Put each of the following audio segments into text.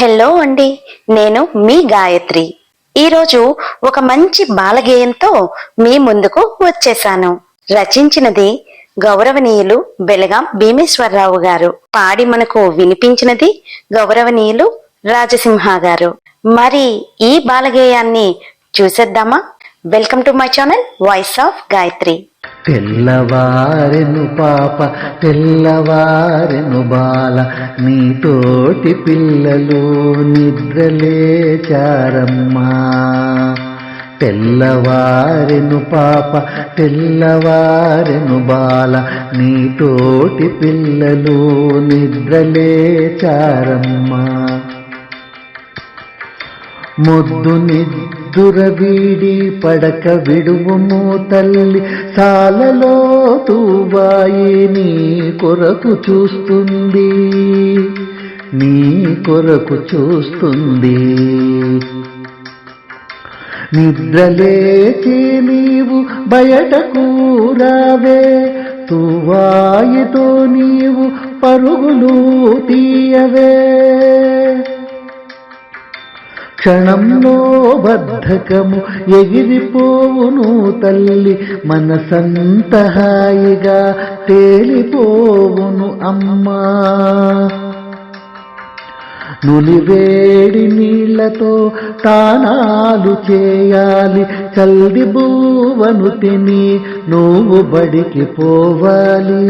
Hello అండి నేను మీ గాయత్రి. ఈరోజు ఒక మంచి బాలగేయంతో మీ ముందుకు వచ్చేసాను. రచించినది గౌరవనీయులు బెలగాం భీమేశ్వరరావు గారు. పాడి మనకు వినిపించినది గౌరవనీయులు రాజసింహ గారు. మరి ఈ బాలగేయాన్ని చూసేద్దామా? Welcome to my channel voice of Gayatri. తెల్లవారెను పాప తెల్లవారెను బాల. నీతోటి పిల్లలు నిద్రలేచారమ్మా తెల్లవారెను పాప తెల్లవారెను బాల. నీతోటి పిల్లలు నిద్రలేచారమ్మా ముద్దు నిద్దుర వీడి పడక విడువుము తల్లి సాలలో తూబాయి నీ కొరకు చూస్తుంది. నీ కొరకు చూస్తుంది. నిద్రలేచి నీవు బయటకు రావే తువాయితో నీవు పరుగులు తీయవే. క్షణంలో బద్ధకము ఎగిరిపోవును తల్లి మనసంత హాయిగా తేలిపోవును అమ్మా. నులివేడి నీళ్ళతో తానాలు చేయాలి చల్ది బూవను తిని నువ్వు బడికి పోవాలి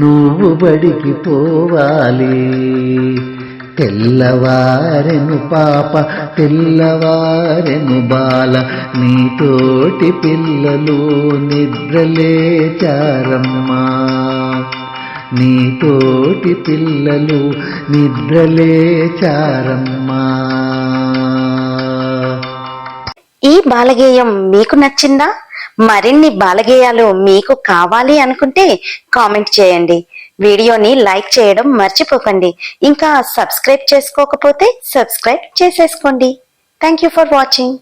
నువ్వు బడికి పోవాలి. తెల్లవారెను పాప తెల్లవారెను బాల. నీతోటి పిల్లలు నిద్రలేచారమ్మా. నీతోటి పిల్లలు నిద్రలేచారమ్మా. ఈ బాలగేయం మీకు నచ్చిందా? మరిన్ని బాలగేయాలు మీకు కావాలి అనుకుంటే కామెంట్ చేయండి. వీడియోని లైక్ చేయడం మర్చిపోకండి. ఇంకా సబ్స్క్రైబ్ చేసుకోకపోతే సబ్స్క్రైబ్ చేసేసుకోండి. Thank you for watching